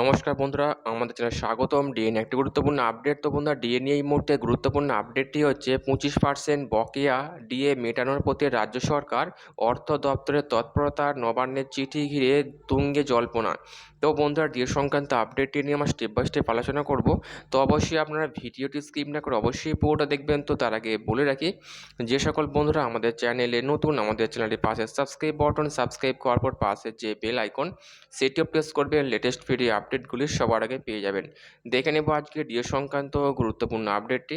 নমস্কার বন্ধুরা, আমাদের চ্যানেল স্বাগতম। ডিএন একটি গুরুত্বপূর্ণ আপডেট তো বন্ধুরা ডিএ নিয়ে এই মুহূর্তে গুরুত্বপূর্ণ আপডেটটি হচ্ছে পঁচিশ পার্সেন্ট বকেয়া ডিএ মেটানোর প্রতি রাজ্য সরকার, অর্থ দপ্তরের তৎপরতার নবান্নের চিঠি ঘিরে তুঙ্গে জল্পনা। তো বন্ধুরা ডিএ সংক্রান্ত আপডেটটি নিয়ে আমরা স্টেপ বাই স্টেপ আলোচনা করব। তো অবশ্যই আপনারা ভিডিওটি স্কিপ না করে অবশ্যই পুরোটা দেখবেন। তো তার আগে বলে রাখি, যে সকল বন্ধুরা আমাদের চ্যানেলে নতুন, আমাদের চ্যানেলটির পাশে সাবস্ক্রাইব বটন সাবস্ক্রাইব করার পর পাশে যে বেল আইকন সেটিও প্রেস করবেন। লেটেস্ট ভিডিও আপডেটগুলি সবার আগে পেয়ে যাবেন। দেখে নেব আজকে ডিও সংক্রান্ত গুরুত্বপূর্ণ আপডেটটি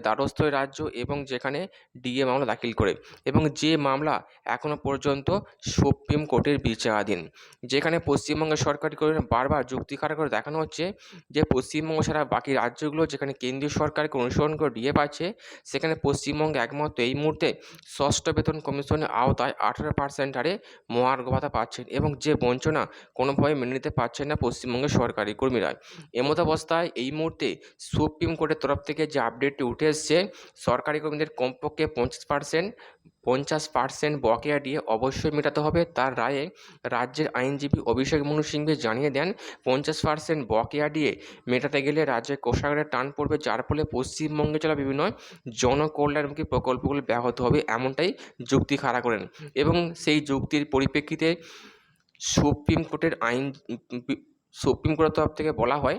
দ্বারস্থ রাজ্য এবং যেখানে ডিএ মামলা দাখিল করে এবং যে মামলা এখনও পর্যন্ত সুপ্রিম কোর্টের বিচারাধীন। যেখানে পশ্চিমবঙ্গের সরকারি কর্মীরা বারবার যুক্তি খাড়া করে দেখানো হচ্ছে যে পশ্চিমবঙ্গ ছাড়া বাকি রাজ্যগুলো যেখানে কেন্দ্রীয় সরকারকে অনুসরণ করে ডিএ পাচ্ছে, সেখানে পশ্চিমবঙ্গ একমাত্র এই মুহূর্তে ষষ্ঠ বেতন কমিশনের আওতায় আঠারো পার্সেন্ট হারে মহার্ঘ ভাতা পাচ্ছেন এবং যে বঞ্চনা কোনোভাবে মেনে নিতে পারছেন না পশ্চিমবঙ্গের সরকারি কর্মীরা। এমত অবস্থায় এই মুহূর্তে সুপ্রিম কোর্টের তরফ থেকে যে আপডেটটি উঠে এসছে, সরকারি কর্মীদের কমপক্ষে পঞ্চাশ পার্সেন্ট পঞ্চাশ পার্সেন্ট বকেয়া দিয়ে অবশ্যই মেটাতে হবে। তার রায়ে রাজ্যের আইনজীবী অভিষেক মনু সিংভি জানিয়ে দেন, পঞ্চাশ পার্সেন্ট বকেয়া দিয়ে মেটাতে গেলে রাজ্যের কোষাগারে টান পড়বে, যার ফলে পশ্চিমবঙ্গে চলা বিভিন্ন জনকল্যাণমুখী প্রকল্পগুলি ব্যাহত হবে এমনটাই যুক্তি খাড়া করেন। এবং সেই যুক্তির পরিপ্রেক্ষিতে সুপ্রিম কোর্টের আইন সুপ্রিম কোর্টের তরফ থেকে বলা হয়,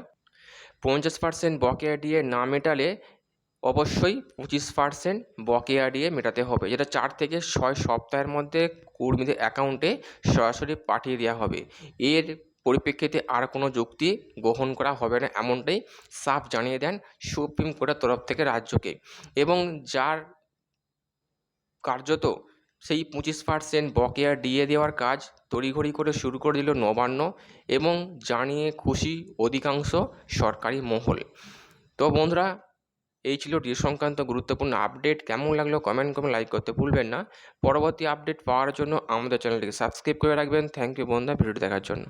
পঞ্চাশ পার্সেন্ট বকেয়া দিয়ে না মেটালে অবশ্যই পঁচিশ পার্সেন্ট বকেয়া দিয়ে মেটাতে হবে। যেটা চার থেকে ছয় সপ্তাহের মধ্যে কর্মীদের অ্যাকাউন্টে সরাসরি পাঠিয়ে দেওয়া হবে। এর পরিপ্রেক্ষিতে আর কোনো যুক্তি গ্রহণ করা হবে না এমনটাই সাফ জানিয়ে দেন সুপ্রিম কোর্টের তরফ থেকে রাজ্যকে। এবং যার কার্যত সেই পঁচিশ পার্সেন্ট বকেয়া দিয়ে দেওয়ার কাজ তড়িঘড়ি করে শুরু করে দিল নবান্ন এবং জানিয়ে খুশি অধিকাংশ সরকারি মহল। তো বন্ধুরা এই ছিল ডি সংক্রান্ত গুরুত্বপূর্ণ আপডেট কেমন লাগল কমেন্ট করে লাইক করতে ভুলবেন না। পরবর্তী আপডেট পাওয়ার জন্য আমাদের চ্যানেলটিকে সাবস্ক্রাইব করে রাখবেন। থ্যাংক ইউ বন্ধুরা, ভিডিওটি দেখার জন্য।